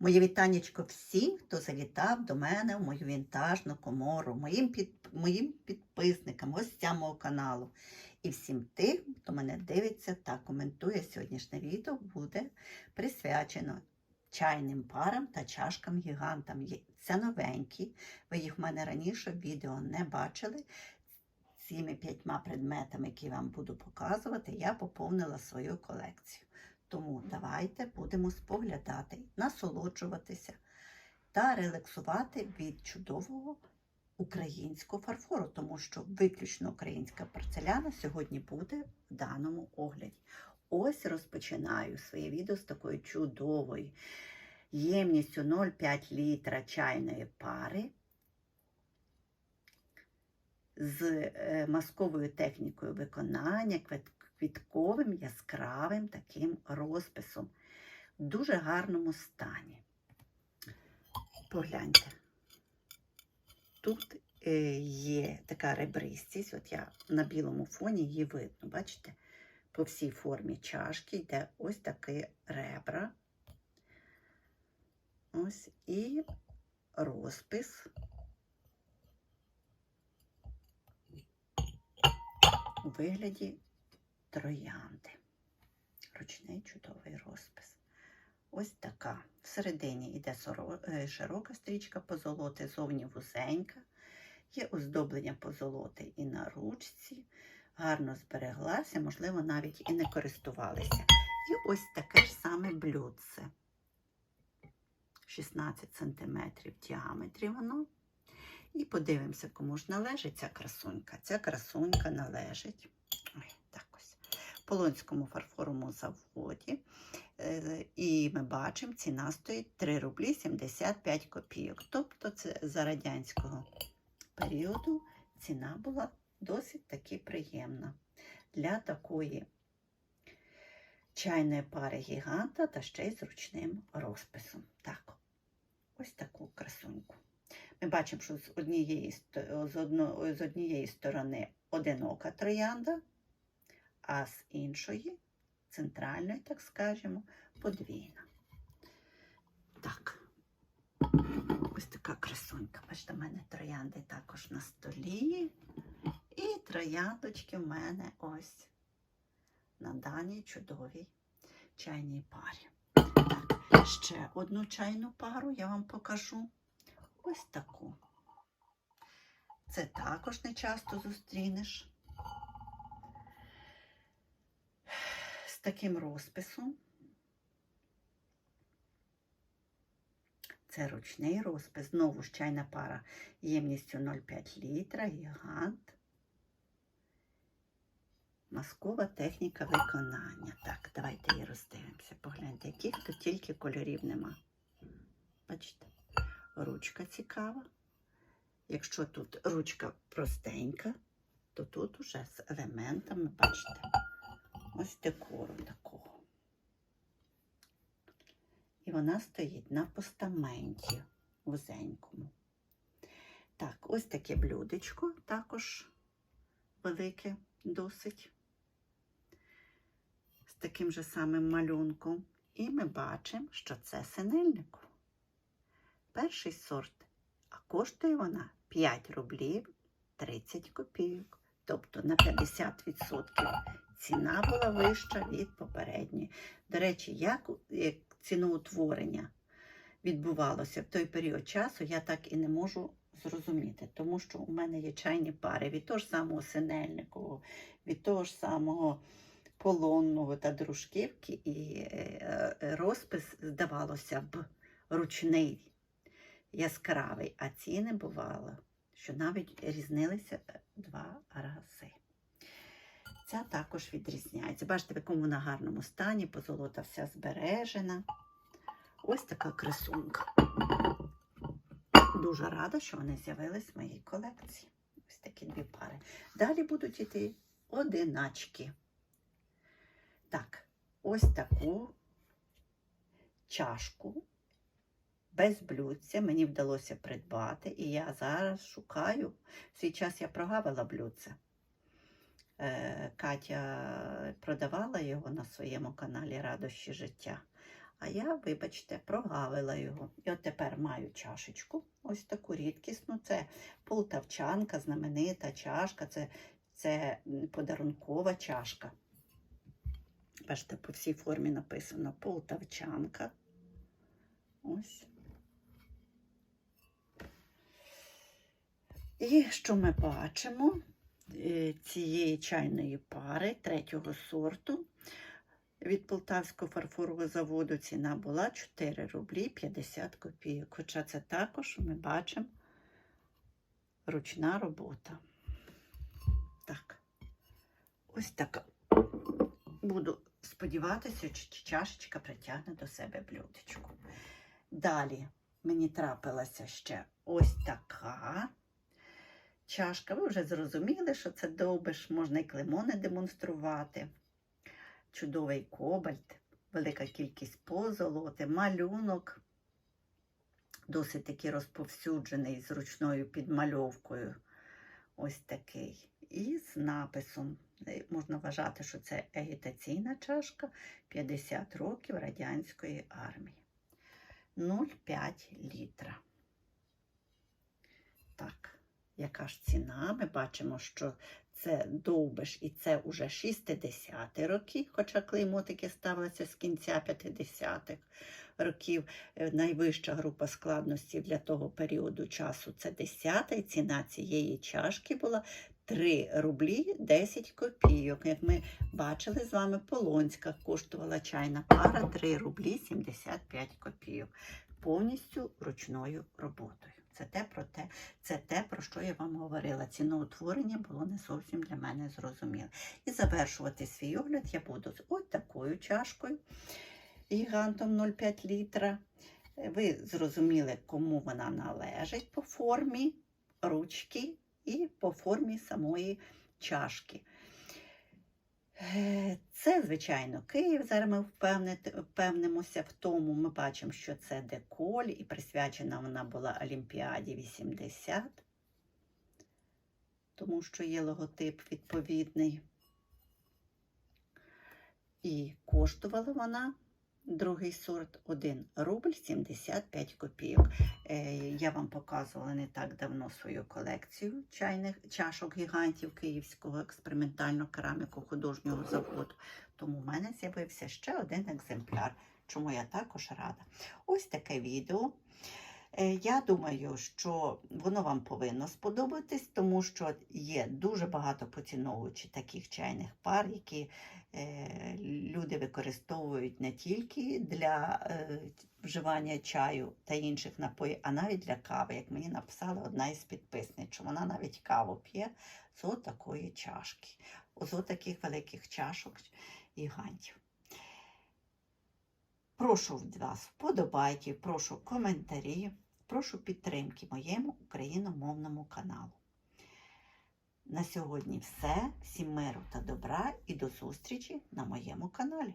Моє вітаннячко всім, хто завітав до мене в мою вінтажну комору, моїм, під, моїм підписникам, гостям мого каналу. І всім тим, хто мене дивиться та коментує сьогоднішнє відео, буде присвячено чайним парам та чашкам гігантам. Це новенькі. Ви їх в мене раніше в відео не бачили. Цими п'ятьма предметами, які вам буду показувати, я поповнила свою колекцію. Тому давайте будемо споглядати, насолоджуватися та релаксувати від чудового українського фарфору, тому що виключно українська порцеляна сьогодні буде в даному огляді. Ось розпочинаю своє відео з такої чудової ємністю 0,5 літра чайної пари з е, масковою технікою виконання, квітковим яскравим таким розписом в дуже гарному стані. Погляньте. Тут е, є така ребристість, от я на білому фоні її видно, бачите? По всій формі чашки йде ось такі ребра. Ось і розпис у вигляді троянди. Ручний чудовий розпис. Ось така. Всередині йде е, широка стрічка позолоти, зовні вузенька. Є оздоблення позолоти і на ручці. Гарно збереглася, можливо, навіть і не користувалися. І ось таке ж саме блюдце. 16 см в діаметрі воно. І подивимося, кому ж належить ця красунька. Ця красунька належить Полонському фарфоровому заводі. Е, І ми бачимо, ціна стоїть 3 рублі 75 копійок. Тобто це за радянського періоду ціна була досить таки приємна для такої чайної пари гіганта та ще й з ручним розписом. Так, ось таку красуньку. Ми бачимо, що з однієї, з одно- з однієї сторони одинока троянда, а з іншої, центральної, так скажемо, подвійна. Так, ось така красунька. Бачите, в мене троянди також на столі. І трояндочки в мене ось на даній чудовій чайній парі. Так, ще одну чайну пару я вам покажу. Ось таку. Це також не часто зустрінеш. З таким розписом. Це ручний розпис. Знову ж чайна пара ємністю 0,5 літра, гігант. Маскова техніка виконання. Так, давайте її роздивимося. Погляньте, яких тут тільки кольорів нема. Бачите? Ручка цікава. Якщо тут ручка простенька, то тут уже з елементами, бачите, ось декору такого. І вона стоїть на постаменті вузенькому. Так, ось таке блюдечко, також велике досить, з таким же самим малюнком. І ми бачимо, що це синельнику. Перший сорт, а коштує вона 5 рублів 30 копійок. Тобто на 50% ціна була вища від попередньої. До речі, як, ціноутворення відбувалося в той період часу, я так і не можу зрозуміти, тому що у мене є чайні пари від того ж самого синельникового, від того ж самого полонного та дружківки, і е, е, розпис, здавалося б, ручний, яскравий, а ціни бувало, що навіть різнилися два рази. Ця також відрізняється. Бачите, в якому вона гарному стані, позолота вся збережена. Ось така красунка. Дуже рада, що вони з'явились в моїй колекції. Ось такі дві пари. Далі будуть іти одиначки. Так, ось таку чашку без блюдця мені вдалося придбати, і я зараз шукаю. В свій час я прогавила блюдце. Е, Катя продавала його на своєму каналі Радощі життя. А я, вибачте, прогавила його. І от тепер маю чашечку, ось таку рідкісну. Це полтавчанка, знаменита чашка, це, це подарункова чашка. Бачите, по всій формі написано полтавчанка. Ось. І що ми бачимо? Е, Цієї чайної пари третього сорту від Полтавського фарфорового заводу ціна була 4 рублі 50 копійок. Хоча це також ми бачимо ручна робота. Так, ось така. Буду сподіватися, чи чашечка притягне до себе блюдечку. Далі мені трапилася ще ось така чашка. Ви вже зрозуміли, що це довбиш, можна і клеймо не демонструвати. Чудовий кобальт, велика кількість позолоти, малюнок, досить таки розповсюджений з ручною підмальовкою. Ось такий. І з написом. Е, Можна вважати, що це агітаційна чашка 50 років радянської армії. 0,5 літра. Так, яка ж ціна? Ми бачимо, що це довбиш і це уже 60-ті роки, хоча клеймо таке ставилося з кінця 50-х років. Е, Найвища група складності для того періоду часу це 10-та, і ціна цієї чашки була 3 рублі 10 копійок. Як ми бачили з вами, Полонська коштувала чайна пара 3 рублі 75 копійок. Повністю ручною роботою. Це те, про те, це те, про що я вам говорила. Ціноутворення було не зовсім для мене зрозуміле. І завершувати свій огляд я буду з ось такою чашкою гігантом 0,5 літра. Ви зрозуміли, кому вона належить по формі ручки і по формі самої чашки. Е, Це, звичайно, Київ. Зараз ми впевнимося в тому. Ми бачимо, що це деколь, і присвячена вона була Олімпіаді 80, тому що є логотип відповідний. І коштувала вона другий сорт 1 рубль 75 копійок. Е, Я вам показувала не так давно свою колекцію чайних чашок гігантів Київського експериментального кераміку художнього заводу. Тому в мене з'явився ще один екземпляр, чому я також рада. Ось таке відео. Е, Я думаю, що воно вам повинно сподобатись, тому що є дуже багато поціновувачів таких чайних пар, які е, люди використовують не тільки для е, вживання чаю та інших напоїв, а навіть для кави. Як мені написала одна із підписниць, вона навіть каву п'є з отакої чашки, з отаких великих чашок гігантів. Прошу вас вподобайки, прошу коментарі, прошу підтримки моєму україномовному каналу. На сьогодні все. Всім миру та добра і до зустрічі на моєму каналі.